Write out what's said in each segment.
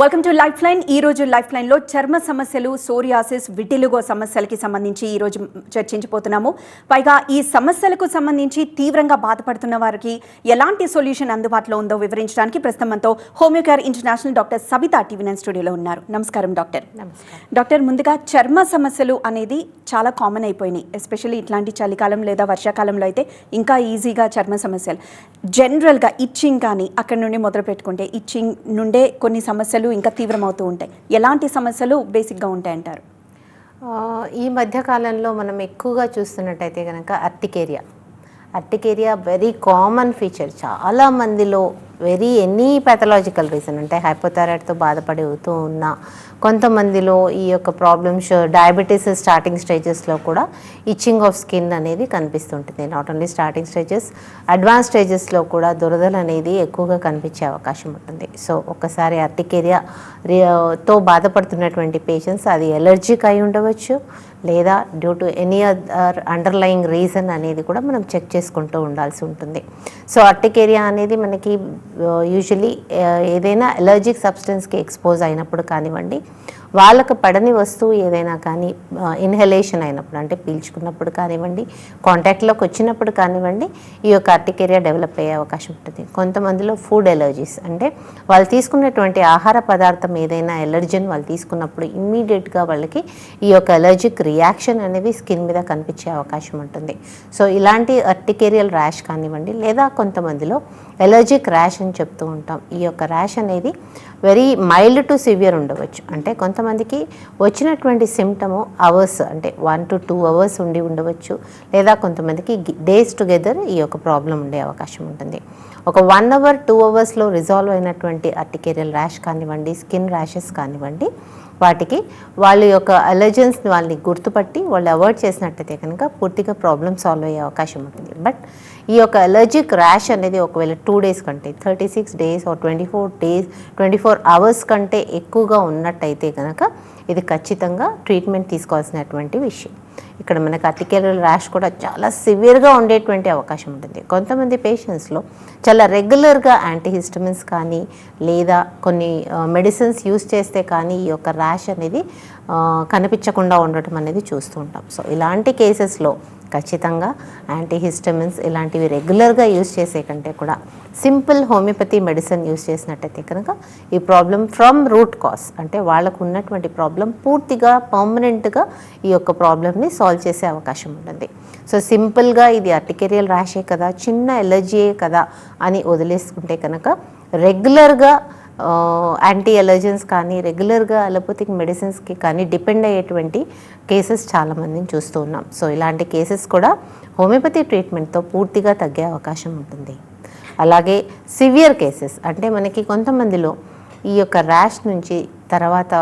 Welcome to life line ఈ రోజు life లైన్లో చర్మ సమస్యలు సోరియాసిస్ విటిలుగో సమస్యలకి సంబంధించి ఈ రోజు చర్చించబోతున్నాము. పైగా ఈ సమస్యలకు సంబంధించి తీవ్రంగా బాధపడుతున్న వారికి ఎలాంటి సొల్యూషన్ అందుబాటులో ఉందో వివరించడానికి ప్రస్తుతం మనతో Homeocare international doctor Sabitha TV స్టూడియోలో ఉన్నారు. నమస్కారం డాక్టర్. డాక్టర్ ముందుగా చర్మ సమస్యలు అనేది చాలా కామన్ అయిపోయినాయి ఎస్పెషల్లీ ఇట్లాంటి చలికాలం లేదా వర్షాకాలంలో అయితే ఇంకా ఈజీగా చర్మ సమస్యలు. జనరల్గా ఇచ్చింగ్ కానీ అక్కడ నుండి మొదలు పెట్టుకుంటే ఇచ్చింగ్ నుండే కొన్ని సమస్యలు ఇంకా తీవ్రమవుతూ ఉంటాయి. ఎలాంటి సమస్యలు బేసిక్గా ఉంటాయంటారు ఈ మధ్యకాలంలో మనం ఎక్కువగా చూస్తున్నట్టయితే కనుక urticaria. Urticaria very common feature చాలా మందిలో వెరీ ఎనీ ప్యాథలాజికల్ రీజన్ అంటే హైపోథైరాయిడ్తో బాధపడి అవుతూ ఉన్న కొంతమందిలో ఈ యొక్క ప్రాబ్లమ్స్ డయాబెటీస్ స్టార్టింగ్ స్టేజెస్లో కూడా ఇచ్చింగ్ ఆఫ్ స్కిన్ అనేది కనిపిస్తుంటుంది. Not only starting stages advance స్టేజెస్లో కూడా దురదలు అనేది ఎక్కువగా కనిపించే అవకాశం ఉంటుంది. సో ఒక్కసారి అర్టికేరియా తో బాధపడుతున్నటువంటి పేషెంట్స్ అది ఎలర్జిక్ అయి ఉండవచ్చు. లేదా due to any other underlying reason అనేది కూడా మనం చెక్ చేసుకుంటూ ఉండాల్సి ఉంటుంది. సో అర్టికేరియా అనేది మనకి uh, యూజువలీ uh, ఏదైనా ఎలర్జిక్ సబ్స్టెన్స్కి ఎక్స్పోజ్ అయినప్పుడు కానివ్వండి వాళ్ళకు పడని వస్తువు ఏదైనా కానీ ఇన్హలేషన్ అయినప్పుడు అంటే పీల్చుకున్నప్పుడు కానివ్వండి కాంటాక్ట్లోకి వచ్చినప్పుడు కానివ్వండి ఈ యొక్క అర్టికేరియా డెవలప్ అయ్యే అవకాశం ఉంటుంది. కొంతమందిలో ఫుడ్ ఎలర్జీస్ అంటే వాళ్ళు తీసుకున్నటువంటి ఆహార పదార్థం ఏదైనా ఎలర్జన్ వాళ్ళు తీసుకున్నప్పుడు ఇమ్మీడియట్గా వాళ్ళకి ఈ యొక్క ఎలర్జిక్ రియాక్షన్ అనేది స్కిన్ మీద కనిపించే అవకాశం ఉంటుంది. సో ఇలాంటి అర్టికేరియల్ ర్యాష్ కానివ్వండి లేదా కొంతమందిలో ఎలర్జిక్ ర్యాష్ అని చెప్తూ ఉంటాం. ఈ యొక్క ర్యాష్ అనేది వెరీ మైల్డ్ టు సివియర్ ఉండవచ్చు. అంటే కొంతమందికి వచ్చినటువంటి సిమ్టము అవర్స్ అంటే వన్ టు టూ అవర్స్ ఉండి ఉండవచ్చు. లేదా కొంతమందికి డేస్ టుగెదర్ ఈ యొక్క ప్రాబ్లం ఉండే అవకాశం ఉంటుంది. ఒక వన్ అవర్ టూ అవర్స్లో రిజాల్వ్ అయినటువంటి అర్టికేరియల్ ర్యాష్ కానివ్వండి స్కిన్ ర్యాషెస్ కానివ్వండి వాటికి వాళ్ళ యొక్క అలర్జెన్స్ని వాళ్ళని గుర్తుపట్టి వాళ్ళు అవాయిడ్ చేసినట్టయితే కనుక పూర్తిగా ప్రాబ్లమ్ సాల్వ్ అయ్యే అవకాశం ఉంటుంది. బట్ ఈ యొక్క అలర్జిక్ ర్యాష్ అనేది ఒకవేళ టూ డేస్ కంటే thirty six days or twenty four days twenty four hours కంటే ఎక్కువగా ఉన్నట్టయితే కనుక ఇది ఖచ్చితంగా ట్రీట్మెంట్ తీసుకోవాల్సినటువంటి విషయం. ఇక్కడ మనకు అర్టికేరియల్ ర్యాష్ కూడా చాలా సివియర్గా ఉండేటువంటి అవకాశం ఉంటుంది. కొంతమంది పేషెంట్స్లో చాలా రెగ్యులర్గా యాంటీహిస్టమిన్స్ కానీ లేదా కొన్ని మెడిసిన్స్ యూస్ చేస్తే కానీ ఈ యొక్క ర్యాష్ అనేది కనిపించకుండా ఉండటం అనేది చూస్తూ ఉంటాం. సో ఇలాంటి కేసెస్లో ఖచ్చితంగా యాంటీహిస్టమిన్స్ ఇలాంటివి రెగ్యులర్గా యూస్ చేసే కంటే కూడా సింపుల్ హోమియోపతి మెడిసిన్ యూస్ చేసినట్టయితే కనుక ఈ ప్రాబ్లం ఫ్రమ్ రూట్ కాస్ అంటే వాళ్ళకు ఉన్నటువంటి ప్రాబ్లం పూర్తిగా పర్మనెంట్గా ఈ యొక్క ప్రాబ్లమ్ని సాల్వ్ చేసే అవకాశం ఉంటుంది. సో సింపుల్గా ఇది అర్టికేరియల్ ర్యాషే కదా చిన్న ఎలర్జీయే కదా అని వదిలేసుకుంటే కనుక రెగ్యులర్గా యాంటీ ఎలర్జెన్స్ కానీ రెగ్యులర్గా అలోపతిక్ మెడిసిన్స్కి కానీ డిపెండ్ అయ్యేటువంటి కేసెస్ చాలామందిని చూస్తూ ఉన్నాం. సో ఇలాంటి కేసెస్ కూడా హోమియోపతి ట్రీట్మెంట్తో పూర్తిగా తగ్గే అవకాశం ఉంటుంది. అలాగే సివియర్ కేసెస్ అంటే మనకి కొంతమందిలో ఈ యొక్క ర్యాష్ నుంచి తర్వాత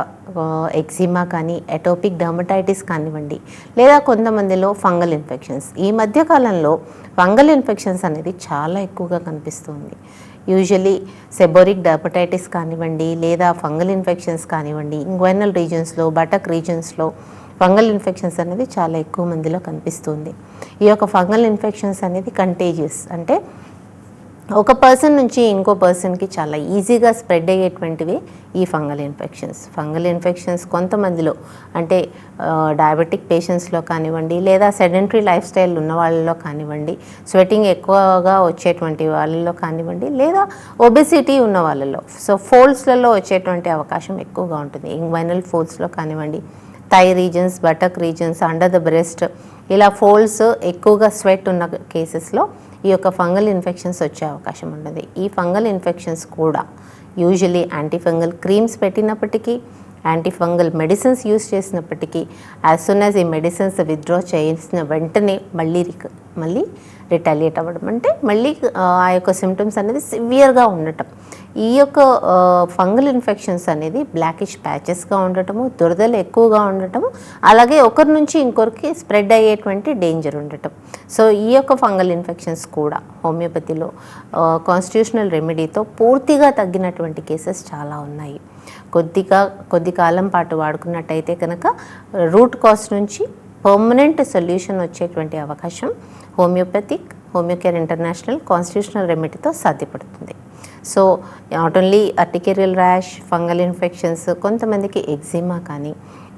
ఎక్సిమా కానీ ఎటోపిక్ డర్మటైటిస్ కానివ్వండి లేదా కొంతమందిలో ఫంగల్ ఇన్ఫెక్షన్స్ ఈ మధ్య కాలంలో ఫంగల్ ఇన్ఫెక్షన్స్ అనేది చాలా ఎక్కువగా కనిపిస్తుంది. యూజువలీ సెబోరిక్ డర్మటైటిస్ కానివ్వండి లేదా ఫంగల్ ఇన్ఫెక్షన్స్ కానివ్వండి ఇంగ్వైనల్ రీజన్స్లో బటక్ రీజన్స్లో ఫంగల్ ఇన్ఫెక్షన్స్ అనేది చాలా ఎక్కువ మందిలో కనిపిస్తుంది. ఈ యొక్క ఫంగల్ ఇన్ఫెక్షన్స్ అనేది కంటేజియస్ అంటే ఒక పర్సన్ నుంచి ఇంకో పర్సన్కి చాలా ఈజీగా స్ప్రెడ్ అయ్యేటువంటివి ఈ ఫంగల్ ఇన్ఫెక్షన్స్ ఫంగల్ ఇన్ఫెక్షన్స్ కొంతమందిలో అంటే డయాబెటిక్ పేషెంట్స్లో కానివ్వండి లేదా సెడెంటరీ లైఫ్ స్టైల్ ఉన్న వాళ్ళలో కానివ్వండి స్వెటింగ్ ఎక్కువగా వచ్చేటువంటి వాళ్ళలో కానివ్వండి లేదా ఒబెసిటీ ఉన్న వాళ్ళలో. సో ఫోల్డ్స్లలో వచ్చేటువంటి అవకాశం ఎక్కువగా ఉంటుంది. ఇంగ్వైనల్ ఫోల్డ్స్లో కానివ్వండి thigh regions buttock regions under the breast ఇలా ఫోల్డ్స్ ఎక్కువగా స్వెట్ ఉన్న కేసెస్లో ఈ యొక్క ఫంగల్ ఇన్ఫెక్షన్స్ వచ్చే అవకాశం ఉంటుంది ఈ ఫంగల్ ఇన్ఫెక్షన్స్ కూడా యూజువలీ యాంటీఫంగల్ క్రీమ్స్ పెట్టినప్పటికీ యాంటీఫంగల్ మెడిసిన్స్ యూస్ చేసినప్పటికీ యాజ్ సూన్ యాజ్ ఈ మెడిసిన్స్ విత్డ్రా చేసిన వెంటనే మళ్ళీ రిక మళ్ళీ రిటాలియేట్ అవ్వడం. అంటే మళ్ళీ ఆ, ఆ యొక్క సిమ్టమ్స్ అనేది సివియర్గా ఉండటం. ఈ యొక్క ఫంగల్ ఇన్ఫెక్షన్స్ అనేది బ్లాకిష్ ప్యాచెస్గా ఉండటము దురదలు ఎక్కువగా ఉండటము అలాగే ఒకరి నుంచి ఇంకొకరికి స్ప్రెడ్ అయ్యేటువంటి డేంజర్ ఉండటం. సో ఈ యొక్క ఫంగల్ ఇన్ఫెక్షన్స్ కూడా హోమియోపతిలో కాన్స్టిట్యూషనల్ రెమెడీతో పూర్తిగా తగ్గినటువంటి కేసెస్ చాలా ఉన్నాయి. కొద్దిగా కొద్ది కాలం పాటు వాడుకున్నట్టయితే కనుక రూట్ కాస్ట్ నుంచి పర్మనెంట్ సొల్యూషన్ వచ్చేటువంటి అవకాశం హోమియోపతిక్ హోమియోకేర్ ఇంటర్నేషనల్ కాన్స్టిట్యూషనల్ రెమెడీతో సాధ్యపడుతుంది. So not only urticarial rash fungal infections కొంతమందికి ఎగ్జిమా కానీ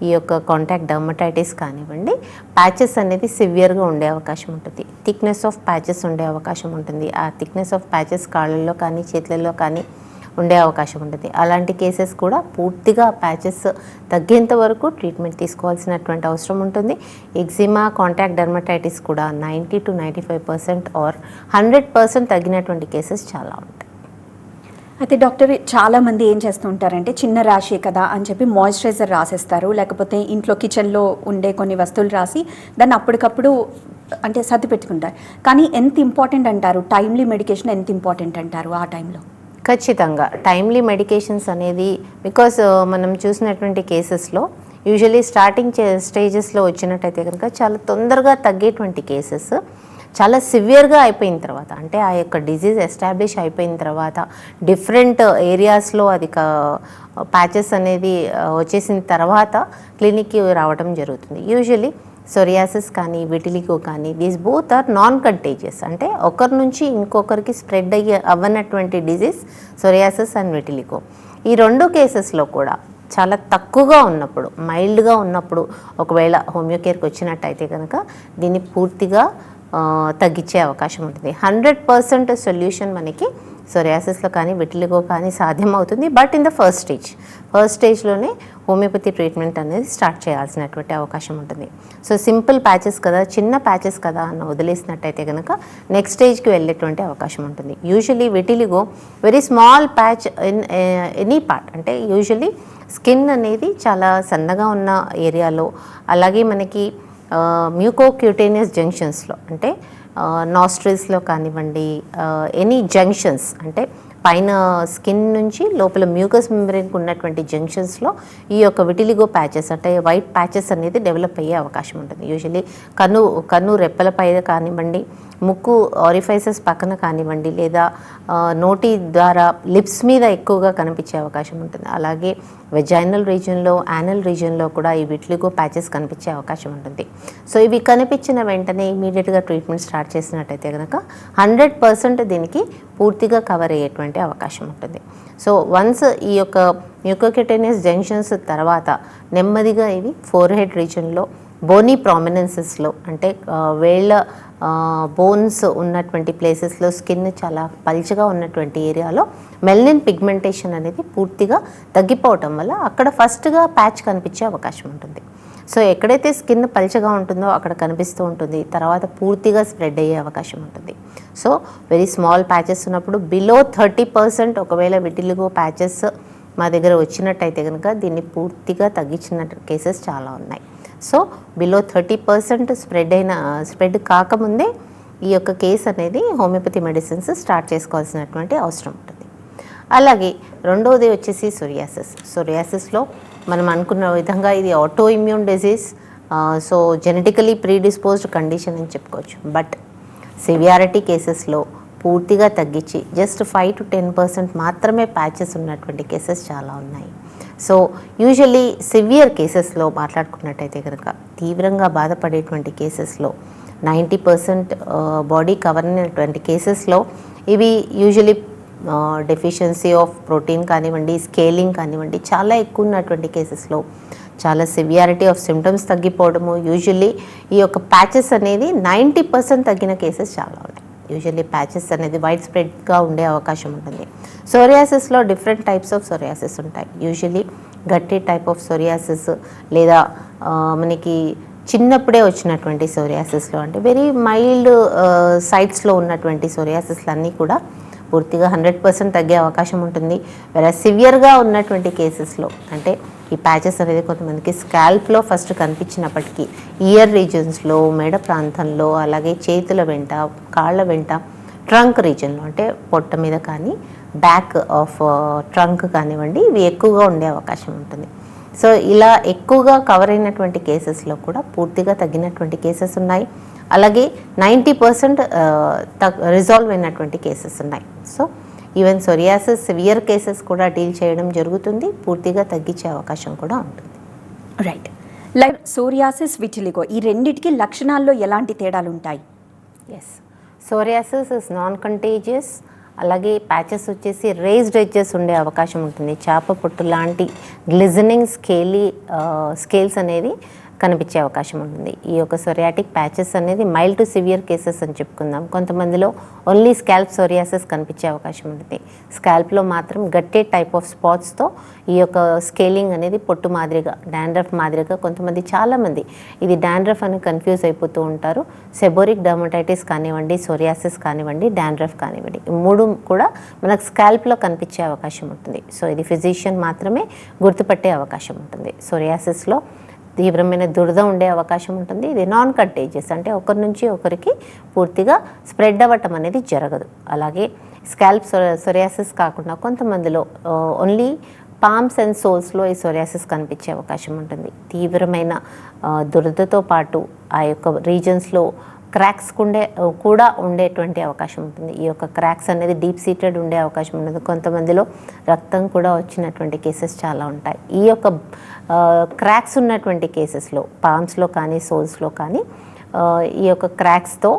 ఈ యొక్క కాంటాక్ట్ డర్మటైటిస్ కానివ్వండి ప్యాచెస్ అనేది సివియర్గా ఉండే అవకాశం ఉంటుంది. థిక్నెస్ ఆఫ్ ప్యాచెస్ ఉండే అవకాశం ఉంటుంది. ఆ థిక్నెస్ ఆఫ్ ప్యాచెస్ కాళ్ళల్లో కానీ చేతులలో కానీ ఉండే అవకాశం ఉంటుంది. అలాంటి కేసెస్ కూడా పూర్తిగా ప్యాచెస్ తగ్గేంత వరకు ట్రీట్మెంట్ తీసుకోవాల్సినటువంటి అవసరం ఉంటుంది. ఎగ్జిమా కాంటాక్ట్ డర్మటైటిస్ కూడా ninety to ninety five percent or hundred percent తగ్గినటువంటి cases చాలా ఉంటాయి. అయితే డాక్టర్ చాలామంది ఏం చేస్తూ ఉంటారంటే చిన్న రాశే కదా అని చెప్పి మాయిశ్చరైజర్ రాసేస్తారు. లేకపోతే ఇంట్లో కిచెన్లో ఉండే కొన్ని వస్తువులు రాసి దాన్ని అప్పటికప్పుడు అంటే సర్ది పెట్టుకుంటారు. కానీ ఎంత ఇంపార్టెంట్ అంటారు? టైమ్లీ మెడికేషన్ ఎంత ఇంపార్టెంట్ అంటారు ఆ టైంలో? ఖచ్చితంగా. టైమ్లీ మెడికేషన్స్ అనేది బికాస్ మనం చూసినటువంటి కేసెస్లో యూజువలీ స్టార్టింగ్ స్టేజెస్లో వచ్చినట్టయితే కనుక చాలా తొందరగా తగ్గేటువంటి కేసెస్. చాలా సివియర్గా అయిపోయిన తర్వాత అంటే ఆ యొక్క డిజీజ్ ఎస్టాబ్లిష్ అయిపోయిన తర్వాత డిఫరెంట్ ఏరియాస్లో అది ప్యాచెస్ అనేది వచ్చేసిన తర్వాత క్లినిక్కి రావడం జరుగుతుంది. యూజువలీ సొరియాసిస్ కానీ విటిలిగో కానీ these both are non contagious అంటే ఒకరి నుంచి ఇంకొకరికి స్ప్రెడ్ అయ్యే అవ్వనటువంటి డిజీజ్ సొరియాసిస్ అండ్ విటిలిగో ఈ రెండు కేసెస్లో కూడా చాలా తక్కువగా ఉన్నప్పుడు మైల్డ్గా ఉన్నప్పుడు ఒకవేళ హోమియోకేర్కి వచ్చినట్టయితే కనుక దీన్ని పూర్తిగా తగ్గించే అవకాశం ఉంటుంది. హండ్రెడ్ పర్సెంట్ సొల్యూషన్ మనకి సొరియాసిస్లో కానీ విటిలిగో కానీ సాధ్యమవుతుంది. But in the first stage first స్టేజ్లోనే హోమియోపతి ట్రీట్మెంట్ అనేది స్టార్ట్ చేయాల్సినటువంటి అవకాశం ఉంటుంది. సో సింపుల్ ప్యాచెస్ కదా చిన్న ప్యాచెస్ కదా అన్న వదిలేసినట్టయితే కనుక నెక్స్ట్ స్టేజ్కి వెళ్ళేటువంటి అవకాశం ఉంటుంది. Usually vitiligo very small patch in any part అంటే యూజువలీ స్కిన్ అనేది చాలా సన్నగా ఉన్న ఏరియాలో అలాగే మనకి మ్యూకోక్యూటేనియస్ జంక్షన్స్లో అంటే నాస్ట్రిల్స్లో కానివ్వండి ఎనీ జంక్షన్స్ అంటే పైన స్కిన్ నుంచి లోపల మ్యూకస్ మెంబ్రెయిన్కి ఉన్నటువంటి జంక్షన్స్లో ఈ యొక్క విటిలిగో ప్యాచెస్ అంటే వైట్ ప్యాచెస్ అనేది డెవలప్ అయ్యే అవకాశం ఉంటుంది. యూజువలీ కన్ను కన్ను రెప్పల పైన కానివ్వండి ముక్కు ఆరిఫైసెస్ పక్కన కానివ్వండి లేదా నోటి ద్వారా లిప్స్ మీద ఎక్కువగా కనిపించే అవకాశం ఉంటుంది. అలాగే వెజైనల్ రీజియన్లో యానల్ రీజియన్లో కూడా ఈ విట్లిగో ప్యాచెస్ కనిపించే అవకాశం ఉంటుంది. సో ఇవి కనిపించిన వెంటనే ఇమీడియట్గా ట్రీట్మెంట్ స్టార్ట్ చేసినట్టయితే కనుక హండ్రెడ్ పర్సెంట్ దీనికి పూర్తిగా కవర్ అయ్యేటువంటి అవకాశం ఉంటుంది. సో వన్స్ ఈ యొక్క మ్యూకోకెటేనియస్ జంక్షన్స్ తర్వాత నెమ్మదిగా ఇవి ఫోర్ హెడ్ రీజన్లో బోనీ ప్రామినెన్సెస్లో అంటే వేళ్ళ బోన్స్ ఉన్నటువంటి ప్లేసెస్లో స్కిన్ చాలా పల్చగా ఉన్నటువంటి ఏరియాలో మెల్నిన్ పిగ్మెంటేషన్ అనేది పూర్తిగా తగ్గిపోవటం వల్ల అక్కడ ఫస్ట్గా ప్యాచ్ కనిపించే అవకాశం ఉంటుంది. సో ఎక్కడైతే స్కిన్ పల్చగా ఉంటుందో అక్కడ కనిపిస్తూ ఉంటుంది. తర్వాత పూర్తిగా స్ప్రెడ్ అయ్యే అవకాశం ఉంటుంది. సో వెరీ స్మాల్ ప్యాచెస్ ఉన్నప్పుడు బిలో థర్టీ పర్సెంట్ ఒకవేళ విటిలిగో ప్యాచెస్ మా దగ్గర వచ్చినట్టయితే కనుక దీన్ని పూర్తిగా తగ్గించిన కేసెస్ చాలా ఉన్నాయి. So below thirty percent spread అయిన స్ప్రెడ్ కాకముందే ఈ యొక్క కేసు అనేది హోమియోపతి మెడిసిన్స్ స్టార్ట్ చేసుకోవాల్సినటువంటి అవసరం ఉంటుంది. అలాగే రెండవది వచ్చేసి సొరియాసిస్ సొరియాసిస్లో మనం అనుకున్న విధంగా ఇది auto immune disease so genetically predisposed condition అని చెప్పుకోవచ్చు. బట్ సివియారిటీ కేసెస్లో పూర్తిగా తగ్గించి just five to ten percent మాత్రమే ప్యాచెస్ ఉన్నటువంటి కేసెస్ చాలా ఉన్నాయి. సో యూజువల్లీ సివియర్ కేసెస్లో మాట్లాడుకున్నట్టయితే కనుక తీవ్రంగా బాధపడేటువంటి కేసెస్లో నైంటీ పర్సెంట్ బాడీ కవర్ అయినటువంటి కేసెస్లో ఇవి యూజువలీ డెఫిషియన్సీ ఆఫ్ ప్రోటీన్ కానివ్వండి స్కేలింగ్ కానివ్వండి చాలా ఎక్కువ ఉన్నటువంటి కేసెస్లో చాలా సివియారిటీ ఆఫ్ సిమ్టమ్స్ తగ్గిపోవడము యూజువల్లీ ఈ యొక్క ప్యాచెస్ అనేది నైంటీ పర్సెంట్ తగ్గిన కేసెస్ చాలా ఉన్నాయి. యూజువల్లీ ప్యాచెస్ అనేది వైడ్ స్ప్రెడ్గా ఉండే అవకాశం ఉంటుంది. సోరియాసిస్లో డిఫరెంట్ టైప్స్ ఆఫ్ సోరియాసిస్ ఉంటాయి. Usually guttate type of psoriasis లేదా మనకి చిన్నప్పుడే వచ్చినటువంటి సోరియాసిస్లో అంటే వెరీ మైల్డ్ సైట్స్లో ఉన్నటువంటి సోరియాసిస్లు అన్నీ కూడా పూర్తిగా హండ్రెడ్ పర్సెంట్ తగ్గే అవకాశం ఉంటుంది. వేరే సివియర్గా ఉన్నటువంటి కేసెస్లో అంటే ఈ ప్యాచెస్ అనేది కొంతమందికి స్కాల్ప్లో ఫస్ట్ కనిపించినప్పటికీ ఇయర్ రీజన్స్లో మెడ ప్రాంతంలో అలాగే చేతుల వెంట కాళ్ళ వెంట ట్రంక్ రీజన్లో అంటే పొట్ట మీద కానీ బ్యాక్ ఆఫ్ ట్రంక్ కానివ్వండి ఇవి ఎక్కువగా ఉండే అవకాశం ఉంటుంది. సో ఇలా ఎక్కువగా కవర్ అయినటువంటి కేసెస్లో కూడా పూర్తిగా తగ్గినటువంటి కేసెస్ ఉన్నాయి. అలాగే నైంటీ పర్సెంట్ రిజాల్వ్ అయినటువంటి కేసెస్ ఉన్నాయి. So even psoriasis severe cases కూడా డీల్ చేయడం జరుగుతుంది. పూర్తిగా తగ్గించే అవకాశం కూడా ఉంటుంది. రైట్ లైక్ సోరియాసిస్ విటిలిగో ఈ రెండిటికి లక్షణాల్లో ఎలాంటి తేడాలు ఉంటాయి? Yes psoriasis is non contagious అలాగే ప్యాచెస్ వచ్చేసి రేజ్డ్ ఎడ్జెస్ ఉండే అవకాశం ఉంటుంది. చేప పొట్టు లాంటి గ్లిజనింగ్ స్కేలీ స్కేల్స్ అనేది కనిపించే అవకాశం ఉంటుంది. ఈ యొక్క సొరియాటిక్ ప్యాచెస్ అనేది మైల్డ్ టు సివియర్ కేసెస్ అని చెప్పుకుందాం. కొంతమందిలో ఓన్లీ స్కాల్ప్ సోరియాసిస్ కనిపించే అవకాశం ఉంటుంది. స్కాల్ప్లో మాత్రం గట్టే టైప్ ఆఫ్ స్పాట్స్తో ఈ యొక్క స్కేలింగ్ అనేది పొట్టు మాదిరిగా డాండ్రఫ్ మాదిరిగా కొంతమంది చాలామంది ఇది డాండ్రఫ్ అని కన్ఫ్యూజ్ అయిపోతూ ఉంటారు. సెబోరిక్ డర్మటైటిస్ కానివ్వండి సోరియాసిస్ కానివ్వండి డాండ్రఫ్ కానివ్వండి. మూడు కూడా మనకు స్కాల్ప్లో కనిపించే అవకాశం ఉంటుంది. సో ఇది ఫిజిషియన్ మాత్రమే గుర్తుపట్టే అవకాశం ఉంటుంది. సోరియాసిస్లో తీవ్రమైన దురద ఉండే అవకాశం ఉంటుంది. ఇది నాన్ కంటేజియస్ అంటే ఒకరి నుంచి ఒకరికి పూర్తిగా స్ప్రెడ్ అవ్వటం అనేది జరగదు. అలాగే స్కాల్ప్ సొరియాసిస్ కాకుండా కొంతమందిలో ఓన్లీ పామ్స్ అండ్ సోల్స్లో ఈ సొరియాసిస్ కనిపించే అవకాశం ఉంటుంది. తీవ్రమైన దురదతో పాటు ఆ యొక్క రీజన్స్లో క్రాక్స్ ఉండే కూడా ఉండేటువంటి అవకాశం ఉంటుంది. ఈ యొక్క క్రాక్స్ అనేది డీప్ సీటెడ్ ఉండే అవకాశం ఉంటుంది కొంతమందిలో రక్తం కూడా వచ్చినటువంటి కేసెస్ చాలా ఉంటాయి. ఈ యొక్క క్రాక్స్ ఉన్నటువంటి కేసెస్లో పామ్స్లో కానీ సోల్స్లో కానీ ఈ యొక్క క్రాక్స్తో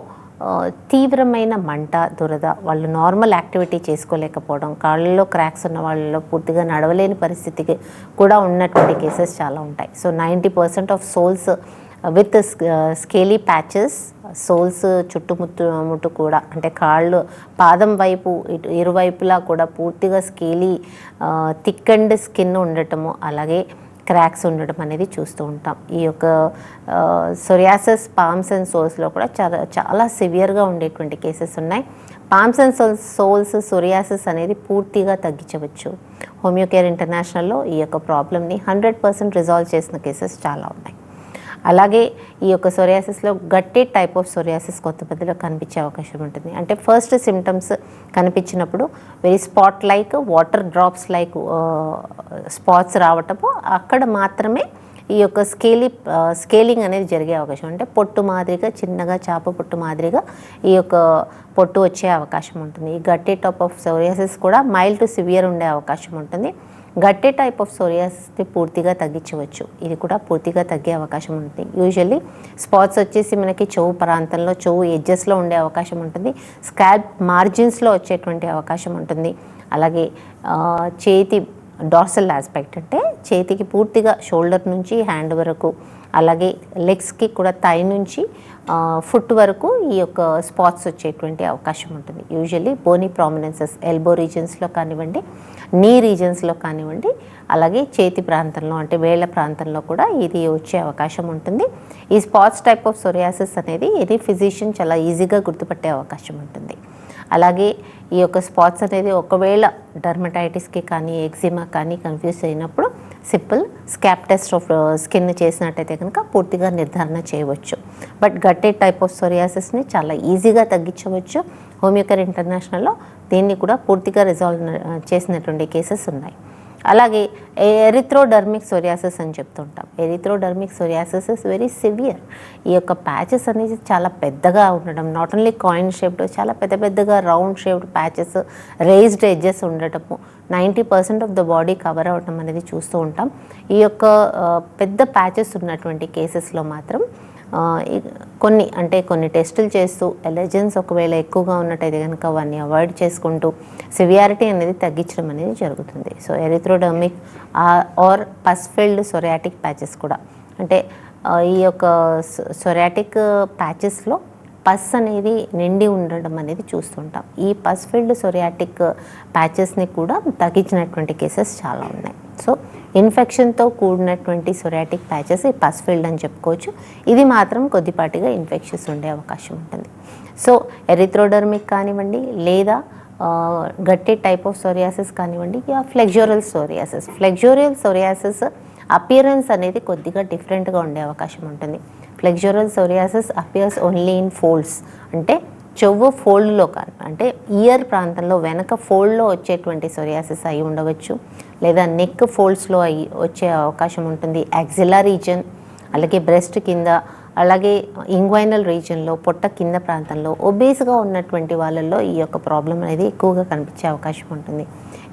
తీవ్రమైన మంట దురద వాళ్ళు నార్మల్ యాక్టివిటీ చేసుకోలేకపోవడం కాళ్ళలో క్రాక్స్ ఉన్న వాళ్ళలో పూర్తిగా నడవలేని పరిస్థితికి కూడా ఉన్నటువంటి కేసెస్ చాలా ఉంటాయి. So ninety percent of soles with scaly patches soles చుట్టుముట్టు ముట్టు కూడా అంటే కాళ్ళు పాదం వైపు ఇటు ఇరువైపులా కూడా పూర్తిగా స్కేలీ థిక్ అండ్ స్కిన్ ఉండటము అలాగే క్రాక్స్ ఉండడం అనేది చూస్తూ ఉంటాం. ఈ యొక్క సొరియాసస్ పామ్స్ అండ్ సోల్స్లో కూడా చాలా చాలా సివియర్గా ఉండేటువంటి కేసెస్ ఉన్నాయి. Palms and soles soles psoriasis అనేది పూర్తిగా తగ్గించవచ్చు. హోమియోకేర్ ఇంటర్నేషనల్లో ఈ యొక్క ప్రాబ్లమ్ని హండ్రెడ్ పర్సెంట్ రిజాల్వ్ చేసిన కేసెస్ చాలా ఉన్నాయి. అలాగే ఈ యొక్క సొరియాసిస్లో గట్టి టైప్ ఆఫ్ సొరియాసిస్ కొంతమందిలో కనిపించే అవకాశం ఉంటుంది. అంటే ఫస్ట్ సిమ్టమ్స్ కనిపించినప్పుడు very spot like water drops like spots రావటము అక్కడ మాత్రమే ఈ యొక్క స్కేలి స్కేలింగ్ uh, అనేది జరిగే అవకాశం. అంటే పొట్టు మాదిరిగా చిన్నగా చేప పొట్టు మాదిరిగా ఈ యొక్క పొట్టు వచ్చే అవకాశం ఉంటుంది. ఈ గట్టి టైప్ ఆఫ్ సోరియాసిస్ కూడా మైల్డ్ టు సివియర్ ఉండే అవకాశం ఉంటుంది. గట్టే టైప్ ఆఫ్ సోరియాసిస్ని పూర్తిగా తగ్గించవచ్చు. ఇది కూడా పూర్తిగా తగ్గే అవకాశం ఉంటుంది. యూజువల్లీ స్పాట్స్ వచ్చేసి మనకి చెవు ప్రాంతంలో చెవు ఎడ్జెస్లో ఉండే అవకాశం ఉంటుంది. స్కాల్ప్ మార్జిన్స్లో వచ్చేటువంటి అవకాశం ఉంటుంది. అలాగే చేతి డార్సల్ ఆస్పెక్ట్ అంటే చేతికి పూర్తిగా షోల్డర్ నుంచి హ్యాండ్ వరకు అలాగే లెగ్స్కి కూడా థై నుంచి ఫుట్ వరకు ఈ యొక్క స్పాట్స్ వచ్చేటువంటి అవకాశం ఉంటుంది. యూజువల్లీ బోనీ ప్రామినెన్సెస్ ఎల్బో రీజన్స్లో కానివ్వండి నీ రీజన్స్లో కానివ్వండి అలాగే చేతి ప్రాంతంలో అంటే వేళ్ళ ప్రాంతంలో కూడా ఇది వచ్చే అవకాశం ఉంటుంది. ఈ స్పాట్స్ టైప్ ఆఫ్ సొరియాసిస్ అనేది ఇది ఫిజిషియన్ చాలా ఈజీగా గుర్తుపట్టే అవకాశం ఉంటుంది. అలాగే ఈ యొక్క స్పాట్స్ అనేది ఒకవేళ డర్మటైటిస్కి కానీ ఎగ్జిమా కానీ కన్ఫ్యూజ్ అయినప్పుడు simple scrape test of skin చేసినట్టయితే కనుక పూర్తిగా నిర్ధారణ చేయవచ్చు. బట్ గట్టే టైప్ ఆఫ్ సొరియాసిస్ని చాలా ఈజీగా తగ్గించవచ్చు. హోమియోకేర్ ఇంటర్నేషనల్లో దీన్ని కూడా పూర్తిగా రిజాల్వ్ చేసినటువంటి కేసెస్ ఉన్నాయి. అలాగే ఎరిథ్రోడర్మిక్ సోరియాసిస్ అని చెప్తుంటాం. Erythrodermic psoriasis is very severe ఈ యొక్క ప్యాచెస్ అనేది చాలా పెద్దగా ఉండడం నాట్ ఓన్లీ కాయిన్ షేప్డ్ చాలా పెద్ద పెద్దగా round shaped patches raised edges ఉండటము ninety percent of the body cover అవ్వటం అనేది చూస్తూ ఉంటాం. ఈ యొక్క పెద్ద ప్యాచెస్ ఉన్నటువంటి కేసెస్లో మాత్రం కొన్ని అంటే కొన్ని టెస్టులు చేస్తూ ఎలర్జెన్స్ ఒకవేళ ఎక్కువగా ఉన్నట్టయితే కనుక అవన్నీ అవాయిడ్ చేసుకుంటూ సివియారిటీ అనేది తగ్గించడం అనేది జరుగుతుంది. So erythrodermic or pus filled psoriatic patches కూడా. అంటే ఈ యొక్క సొరియాటిక్ ప్యాచెస్లో పస్ అనేది నిండి ఉండడం అనేది చూస్తుంటాం. ఈ పస్ ఫీల్డ్ సొరియాటిక్ ప్యాచెస్ని కూడా తగ్గించినటువంటి కేసెస్ చాలా ఉన్నాయి. సో ఇన్ఫెక్షన్తో కూడినటువంటి సొరియాటిక్ ప్యాచెస్ ఈ పస్ ఫీల్డ్ అని చెప్పుకోవచ్చు. ఇది మాత్రం కొద్దిపాటిగా ఇన్ఫెక్షన్స్ ఉండే అవకాశం ఉంటుంది. సో ఎరిథ్రోడర్మిక్ కానివ్వండి లేదా గట్టి టైప్ ఆఫ్ సోరియాసిస్ కానివ్వండి yeah flexural psoriasis. Flexural psoriasis appearance అనేది కొద్దిగా డిఫరెంట్గా ఉండే అవకాశం ఉంటుంది. Flexural psoriasis appears only in folds అంటే చెవు ఫోల్డ్లో కానీ అంటే ఇయర్ ప్రాంతంలో వెనక ఫోల్డ్లో వచ్చేటువంటి సోరియాసిస్ అయి ఉండవచ్చు. లేదా నెక్ ఫోల్డ్స్లో అయి వచ్చే అవకాశం ఉంటుంది. యాక్సిలా రీజన్ అలాగే బ్రెస్ట్ కింద అలాగే ఇంగ్వైనల్ రీజన్లో పొట్ట కింద ప్రాంతంలో ఒబేస్గా ఉన్నటువంటి వాళ్ళల్లో ఈ యొక్క ప్రాబ్లం అనేది ఎక్కువగా కనిపించే అవకాశం ఉంటుంది.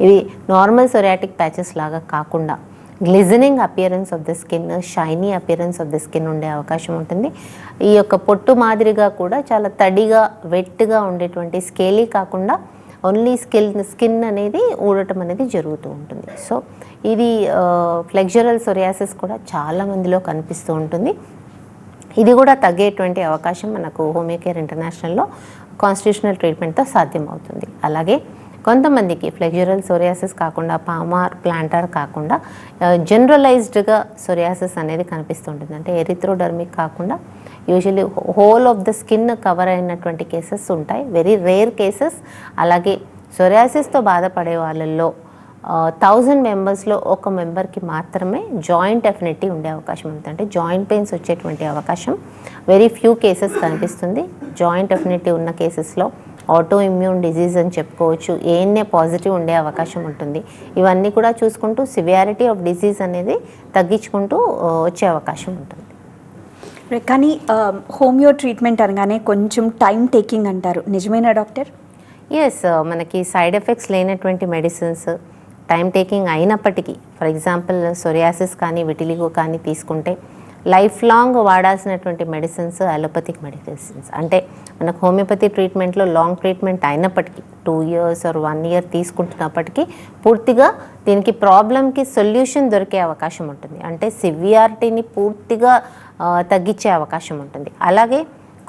ఇవి నార్మల్ సొరియాటిక్ ప్యాచెస్ లాగా కాకుండా glistening appearance of the skin shiny appearance of the skin ఉండే అవకాశం ఉంటుంది. ఈ యొక్క పొట్టు మాదిరిగా కూడా చాలా తడిగా వెట్గా ఉండేటువంటి స్కేలీ కాకుండా ఓన్లీ స్కిల్ స్కిన్ అనేది ఊడటం అనేది జరుగుతూ ఉంటుంది. సో ఇది ఫ్లెక్జరల్ సొరియాసిస్ కూడా చాలా మందిలో కనిపిస్తూ ఉంటుంది. ఇది కూడా తగ్గేటువంటి అవకాశం మనకు హోమియోకేర్ ఇంటర్నేషనల్లో కాన్స్టిట్యూషనల్ ట్రీట్మెంట్తో సాధ్యమవుతుంది. అలాగే కొంతమందికి ఫ్లెగ్జురల్ సోరియాసిస్ కాకుండా పామార్ ప్లాంటార్ కాకుండా జనరలైజ్డ్గా సోరియాసిస్ అనేది కనిపిస్తుంటుంది. అంటే ఎరిథ్రోడర్మిక్ కాకుండా usually whole of the skin cover అయినటువంటి కేసెస్ ఉంటాయి. Very rare cases. అలాగే సొరియాసిస్తో బాధపడే వాళ్ళల్లో థౌజండ్ మెంబర్స్లో ఒక మెంబర్కి మాత్రమే జాయింట్ ఎఫినిటీ ఉండే అవకాశం ఉంది అంటే జాయింట్ పెయిన్స్ వచ్చేటువంటి అవకాశం. వెరీ ఫ్యూ కేసెస్ కనిపిస్తుంది. జాయింట్ ఎఫినిటీ ఉన్న కేసెస్లో ఆటో ఇమ్యూన్ డిజీజ్ అని చెప్పుకోవచ్చు. ఏఎన్ఏ పాజిటివ్ ఉండే అవకాశం ఉంటుంది. ఇవన్నీ కూడా చూసుకుంటూ సివియారిటీ ఆఫ్ డిజీజ్ అనేది తగ్గించుకుంటూ వచ్చే అవకాశం ఉంటుంది. కానీ హోమియో ట్రీట్మెంట్ అనగానే కొంచెం టైం టేకింగ్ అంటారు. నిజమేనా డాక్టర్? ఎస్ మనకి సైడ్ ఎఫెక్ట్స్ లేనటువంటి మెడిసిన్స్ టైం టేకింగ్ అయినప్పటికీ ఫర్ ఎగ్జాంపుల్ సొరియాసిస్ కానీ విటిలిగో కానీ తీసుకుంటే లైఫ్ లాంగ్ వాడాల్సినటువంటి మెడిసిన్స్ అలోపతిక్ మెడిసిన్స్ అంటే మనకు హోమియోపతి ట్రీట్మెంట్లో లాంగ్ ట్రీట్మెంట్ అయినప్పటికీ two years or one year తీసుకుంటున్నప్పటికీ పూర్తిగా దీనికి ప్రాబ్లంకి సొల్యూషన్ దొరికే అవకాశం ఉంటుంది. అంటే సివియారిటీని పూర్తిగా తగ్గించే అవకాశం ఉంటుంది. అలాగే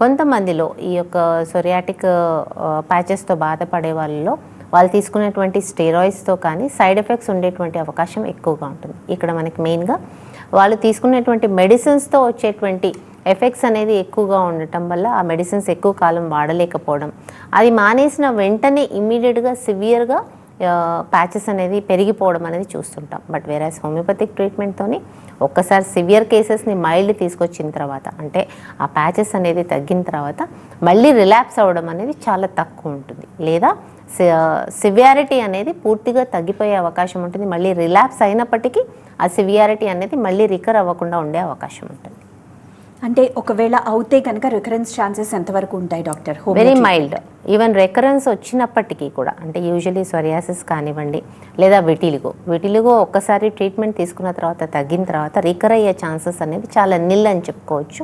కొంతమందిలో ఈ యొక్క సొరియాటిక్ ప్యాచెస్తో బాధపడే వాళ్ళలో వాళ్ళు తీసుకునేటువంటి స్టెరాయిడ్స్తో కానీ సైడ్ ఎఫెక్ట్స్ ఉండేటువంటి అవకాశం ఎక్కువగా ఉంటుంది. ఇక్కడ మనకి మెయిన్గా వాళ్ళు తీసుకునేటువంటి మెడిసిన్స్తో వచ్చేటువంటి ఎఫెక్ట్స్ అనేది ఎక్కువగా ఉండటం వల్ల ఆ మెడిసిన్స్ ఎక్కువ కాలం వాడలేకపోవడం. అది మానేసిన వెంటనే ఇమ్మీడియట్గా సివియర్గా ప్యాచెస్ అనేది పెరిగిపోవడం అనేది చూస్తుంటాం. బట్ వేరే హోమియోపతిక్ ట్రీట్మెంట్తోని ఒక్కసారి సివియర్ కేసెస్ని మైల్డ్ తీసుకొచ్చిన తర్వాత అంటే ఆ ప్యాచెస్ అనేది తగ్గిన తర్వాత మళ్ళీ రిలాప్స్ అవ్వడం అనేది చాలా తక్కువ ఉంటుంది. లేదా సివియారిటీ అనేది పూర్తిగా తగ్గిపోయే అవకాశం ఉంటుంది. మళ్ళీ రిలాప్స్ అయినప్పటికీ ఆ సివియారిటీ అనేది మళ్ళీ రికర్ అవ్వకుండా ఉండే అవకాశం ఉంటుంది. అంటే ఒకవేళ అవుతే కనుక రికరెన్స్ ఛాన్సెస్ ఎంతవరకు ఉంటాయి doctor very mild even recurrence వచ్చినప్పటికీ కూడా అంటే యూజువలీ సొరియాసిస్ కానివ్వండి లేదా విటిలిగో విటిలిగో ఒక్కసారి ట్రీట్మెంట్ తీసుకున్న తర్వాత తగ్గిన తర్వాత రికర్ అయ్యే ఛాన్సెస్ అనేది చాలా నిల్ అని చెప్పుకోవచ్చు.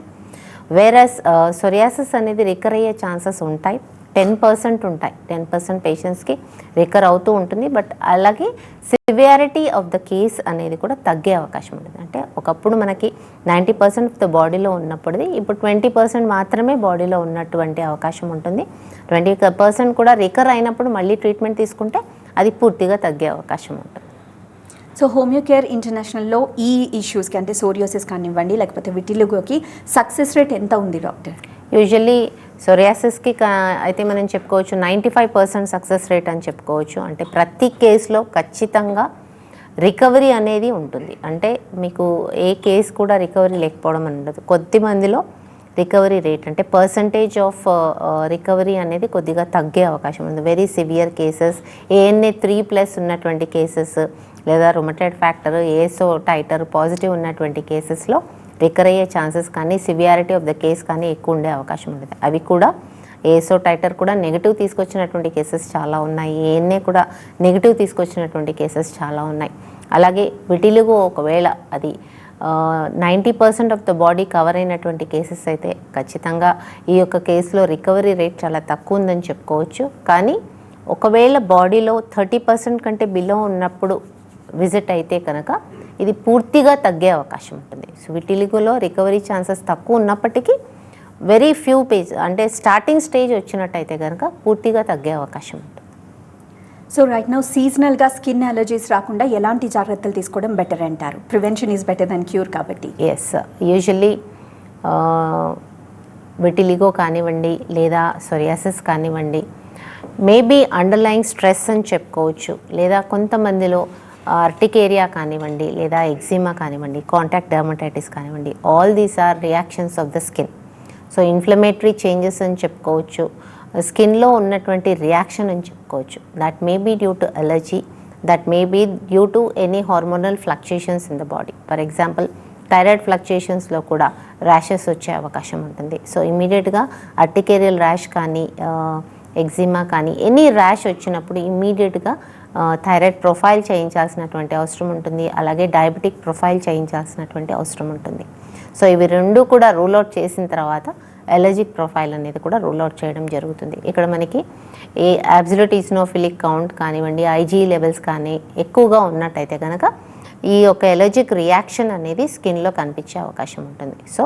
వేరస్ సొరియాసిస్ అనేది రికర్ అయ్యే ఛాన్సెస్ ఉంటాయి. టెన్ పర్సెంట్ ఉంటాయి. టెన్ పర్సెంట్ పేషెంట్స్కి రికర్ అవుతూ ఉంటుంది. బట్ అలాగే సివియారిటీ ఆఫ్ ద కేస్ అనేది కూడా తగ్గే అవకాశం ఉంటుంది. అంటే ఒకప్పుడు మనకి నైంటీ పర్సెంట్ ఆఫ్ ద బాడీలో ఉన్నప్పుడుది ఇప్పుడు ట్వంటీ పర్సెంట్ మాత్రమే బాడీలో ఉన్నటువంటి అవకాశం ఉంటుంది. ట్వంటీ పర్సెంట్ కూడా రికర్ అయినప్పుడు మళ్ళీ ట్రీట్మెంట్ తీసుకుంటే అది పూర్తిగా తగ్గే అవకాశం ఉంటుంది. సో హోమియో కేర్ ఇంటర్నేషనల్లో ఈ ఇష్యూస్కి అంటే సోరియోసిస్ కానివ్వండి లేకపోతే విటిలుగోకి సక్సెస్ రేట్ ఎంత ఉంది డాక్టర్ యూజువల్లీ సొరియాసిస్కి అయితే మనం చెప్పుకోవచ్చు ninety five percent success rate అని చెప్పుకోవచ్చు. అంటే ప్రతి కేసులో ఖచ్చితంగా రికవరీ అనేది ఉంటుంది. అంటే మీకు ఏ కేసు కూడా రికవరీ లేకపోవడం అని ఉండదు. కొద్ది మందిలో రికవరీ రేట్ అంటే పర్సంటేజ్ ఆఫ్ రికవరీ అనేది కొద్దిగా తగ్గే అవకాశం ఉంది. Very severe cases ANA three plus ఉన్నటువంటి కేసెస్ లేదా rheumatoid factor ASO titre positive ఉన్నటువంటి కేసెస్లో రికర్ అయ్యే ఛాన్సెస్ కానీ సివియారిటీ ఆఫ్ ద కేస్ కానీ ఎక్కువ ఉండే అవకాశం ఉంటుంది అవి కూడా ఏసో టైటర్ కూడా నెగిటివ్ తీసుకొచ్చినటువంటి కేసెస్ చాలా ఉన్నాయి. ఏఎన్ఏ కూడా నెగిటివ్ తీసుకొచ్చినటువంటి కేసెస్ చాలా ఉన్నాయి. అలాగే విటిలుగు ఒకవేళ అది ninety percent of the body cover అయినటువంటి కేసెస్ అయితే ఖచ్చితంగా ఈ యొక్క కేసులో రికవరీ రేట్ చాలా తక్కువ ఉందని చెప్పుకోవచ్చు. కానీ ఒకవేళ బాడీలో థర్టీ పర్సెంట్ కంటే బిలో ఉన్నప్పుడు విజిట్ అయితే కనుక ఇది పూర్తిగా తగ్గే అవకాశం ఉంటుంది. సో విటిలిగోలో రికవరీ ఛాన్సెస్ తక్కువ ఉన్నప్పటికీ వెరీ ఫ్యూ పేజ్ అంటే స్టార్టింగ్ స్టేజ్ వచ్చినట్టయితే కనుక పూర్తిగా తగ్గే అవకాశం ఉంటుంది. సో రైట్ నౌ సీజనల్గా స్కిన్ అలర్జీస్ రాకుండా ఎలాంటి జాగ్రత్తలు తీసుకోవడం బెటర్ అంటారు? Prevention is better than cure కాబట్టి. ఎస్ యూజువల్లీ విటిలిగో కానివ్వండి లేదా సొరియాసిస్ కానివ్వండి మేబీ అండర్లయింగ్ స్ట్రెస్ అని చెప్పుకోవచ్చు. లేదా కొంతమందిలో అర్టికేరియా కానివ్వండి లేదా ఎగ్జిమా కానివ్వండి కాంటాక్ట్ డర్మటైటిస్ కానివ్వండి all these are reactions of the skin so inflammatory changes అని చెప్పుకోవచ్చు. స్కిన్లో ఉన్నటువంటి రియాక్షన్ అని చెప్పుకోవచ్చు. That may be due to allergy that may be due to any hormonal fluctuations in the body for example thyroid ఫ్లక్చుయేషన్స్లో కూడా rashes వచ్చే అవకాశం ఉంటుంది. సో ఇమీడియట్గా అర్టికేరియల్ ర్యాష్ కానీ ఎగ్జిమా కానీ ఎనీ ర్యాష్ వచ్చినప్పుడు ఇమీడియట్గా థైరాయిడ్ ప్రొఫైల్ చేయించాల్సినటువంటి అవసరం ఉంటుంది. అలాగే డయాబెటిక్ ప్రొఫైల్ చేయించాల్సినటువంటి అవసరం ఉంటుంది. సో ఇవి రెండు కూడా రూల్ అవుట్ చేసిన తర్వాత ఎలర్జిక్ ప్రొఫైల్ అనేది కూడా రూల్ అవుట్ చేయడం జరుగుతుంది. ఇక్కడ మనకి ఈ అబ్జల్యూట్ ఈస్నోఫిలిక్ కౌంట్ కానివ్వండి ఐజీ లెవెల్స్ కానీ ఎక్కువగా ఉన్నట్టయితే కనుక ఈ యొక్క ఎలర్జిక్ రియాక్షన్ అనేది స్కిన్లో కనిపించే అవకాశం ఉంటుంది. సో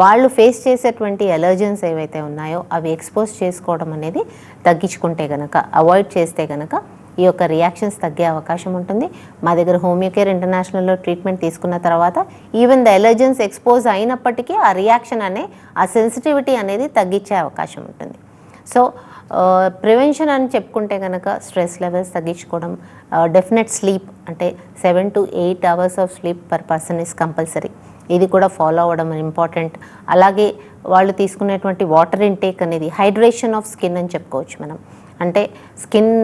వాళ్ళు ఫేస్ చేసేటువంటి ఎలర్జన్స్ ఏవైతే ఉన్నాయో అవి ఎక్స్పోజ్ చేసుకోవడం అనేది తగ్గించుకుంటే కనుక అవాయిడ్ చేస్తే కనుక ఈ యొక్క రియాక్షన్స్ తగ్గే అవకాశం ఉంటుంది. మా దగ్గర హోమియోకేర్ ఇంటర్నేషనల్లో ట్రీట్మెంట్ తీసుకున్న తర్వాత ఈవెన్ ద ఎలర్జన్స్ ఎక్స్పోజ్ అయినప్పటికీ ఆ రియాక్షన్ అనే ఆ సెన్సిటివిటీ అనేది తగ్గించే అవకాశం ఉంటుంది. సో ప్రివెన్షన్ అని చెప్పుకుంటే కనుక స్ట్రెస్ లెవెల్స్ తగ్గించుకోవడం డెఫినెట్ స్లీప్ అంటే seven to eight hours of sleep per person is compulsory ఇది కూడా ఫాలో అవ్వడం ఇంపార్టెంట్ అలాగే వాళ్ళు తీసుకునేటువంటి వాటర్ ఇంటేక్ అనేది హైడ్రేషన్ ఆఫ్ స్కిన్ అని చెప్పుకోవచ్చు మనం. అంటే స్కిన్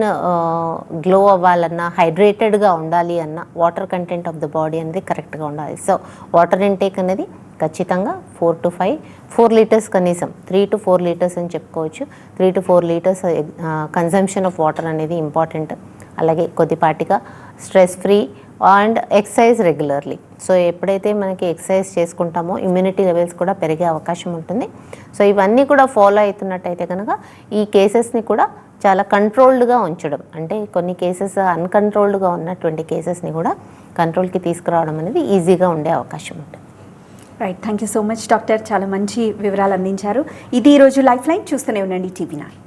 గ్లో అవ్వాలన్నా హైడ్రేటెడ్గా ఉండాలి అన్న water content of the body అనేది కరెక్ట్గా ఉండాలి. సో వాటర్ ఇంటేక్ అనేది ఖచ్చితంగా four to five four litres కనీసం త్రీ టు ఫోర్ లీటర్స్ అని చెప్పుకోవచ్చు. Three to four litres consumption of water అనేది ఇంపార్టెంట్ అలాగే కొద్దిపాటిగా stress free and exercise regularly so ఎప్పుడైతే మనకి ఎక్సర్సైజ్ చేసుకుంటామో ఇమ్యూనిటీ లెవెల్స్ కూడా పెరిగే అవకాశం ఉంటుంది. సో ఇవన్నీ కూడా ఫాలో అవుతున్నట్టయితే కనుక ఈ కేసెస్ని కూడా చాలా కంట్రోల్డ్గా ఉంచడం. అంటే కొన్ని కేసెస్ అన్కంట్రోల్డ్గా ఉన్నటువంటి కేసెస్ని కూడా కంట్రోల్కి తీసుకురావడం అనేది ఈజీగా ఉండే అవకాశం ఉంటుంది. Right thank you so much doctor చాలా మంచి వివరాలు అందించారు. ఇది ఈరోజు లైఫ్ లైన్ చూస్తూనే ఉండండి టీవీ నైన్